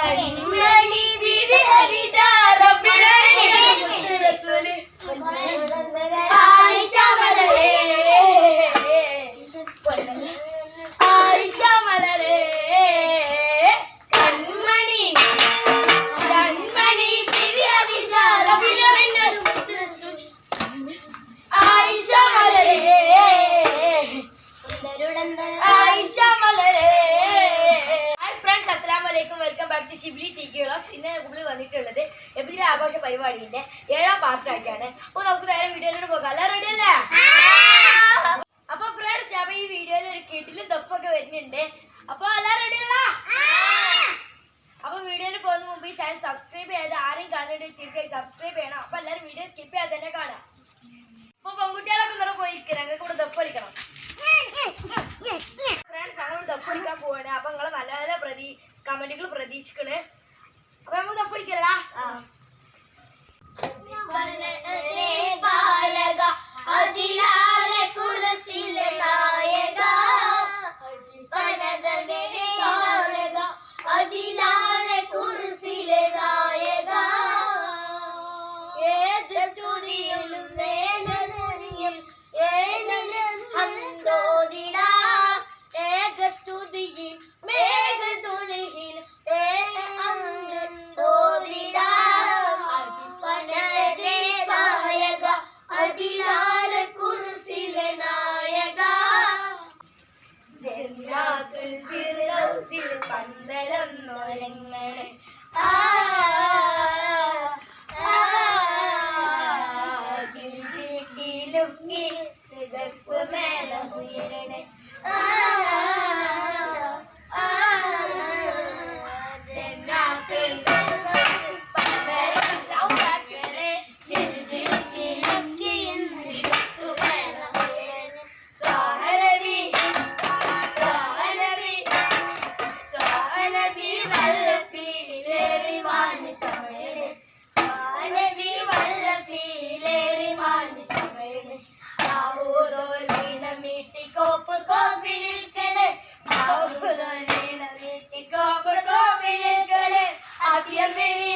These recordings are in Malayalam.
在 പ്രാക്ടീസിബിലി ടി കെ വ്ളോഗ്സ് ഇന്ന് വന്നിട്ടുള്ളത് എബിദിലെ ആഘോഷ പരിപാടിയുടെ ഏഴാം പാർട്ടായിട്ടാണ് അപ്പോൾ നമുക്ക് നേരെ വീഡിയോയിലോട്ട് പോകാം. பீச்சுக்குன்னு Maria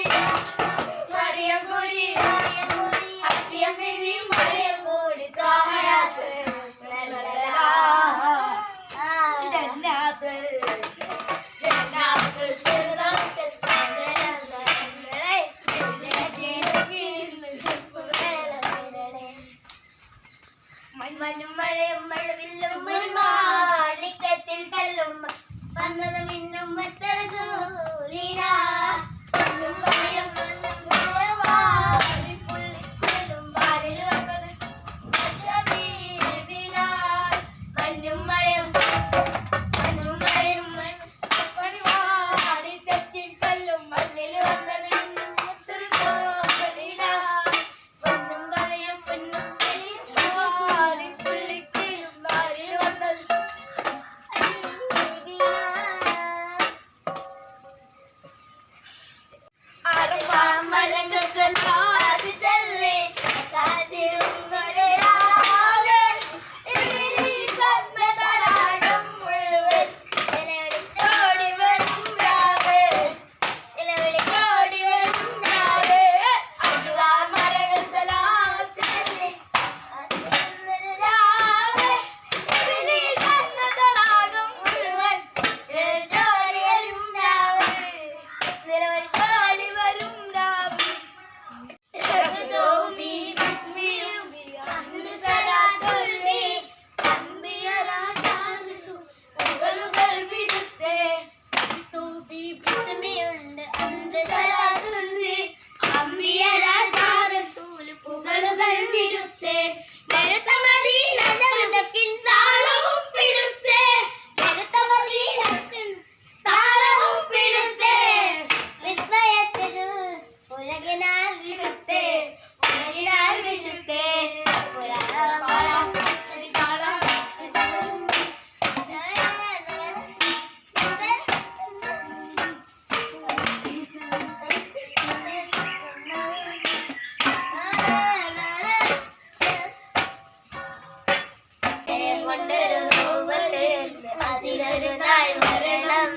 ഒരു നാൾ മരണം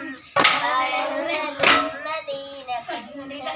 മദീന കണ്ണുകൾ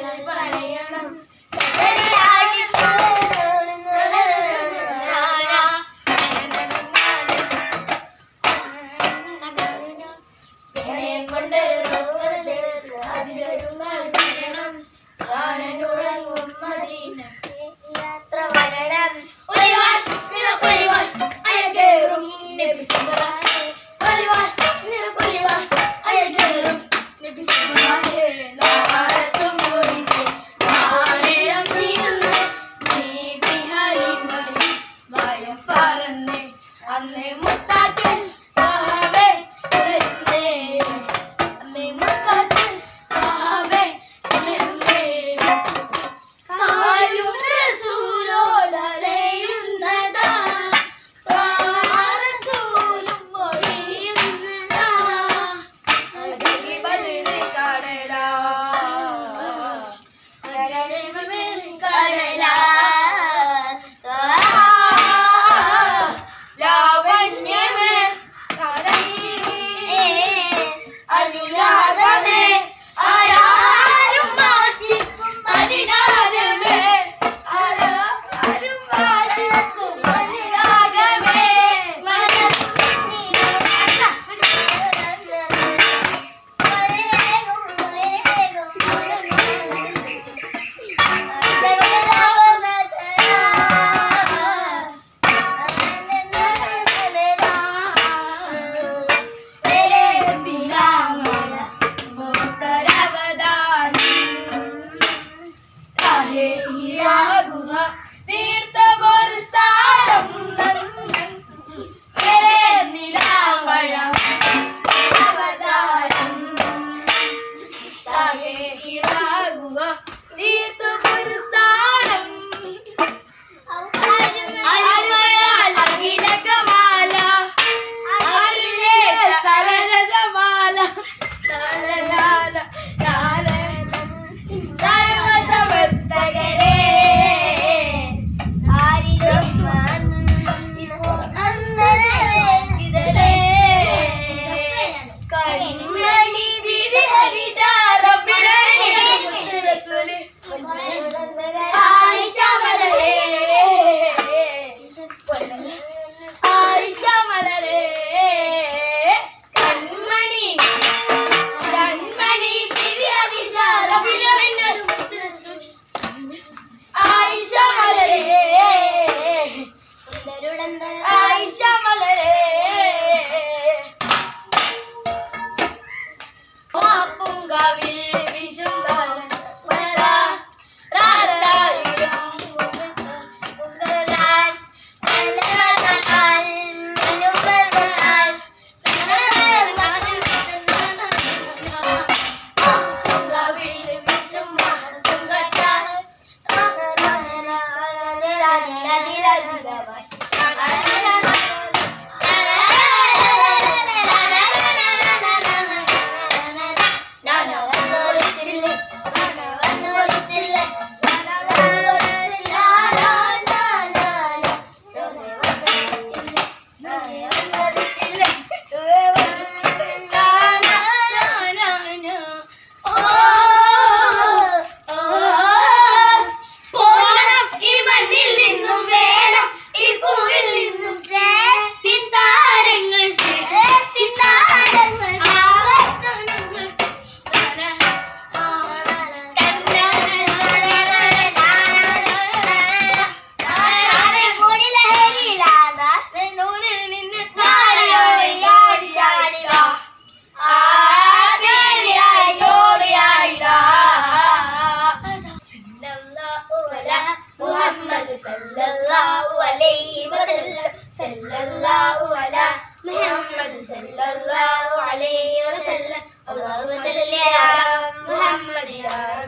love you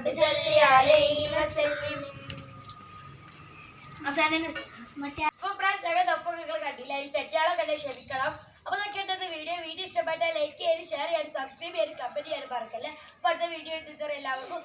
رب صل عليه وسلم അപ്പൊ ഫ്രണ്ട്സ് എവിടെ തപ്പോ നിങ്ങൾ കണ്ടില്ല. അതിൽ തെറ്റാളെ കണ്ട് ക്ഷമിക്കണം. വീഡിയോ വീഡിയോ ഇഷ്ടപ്പെട്ടാൽ ലൈക്ക് ചെയ്യാനും ഷെയർ ചെയ്യാനും സബ്സ്ക്രൈബ് ചെയ്യാനും കമന്റ് ചെയ്യാനും മറക്കല്ലേ. അപ്പൊ അടുത്ത വീഡിയോ എടുത്തിട്ട് എല്ലാവർക്കും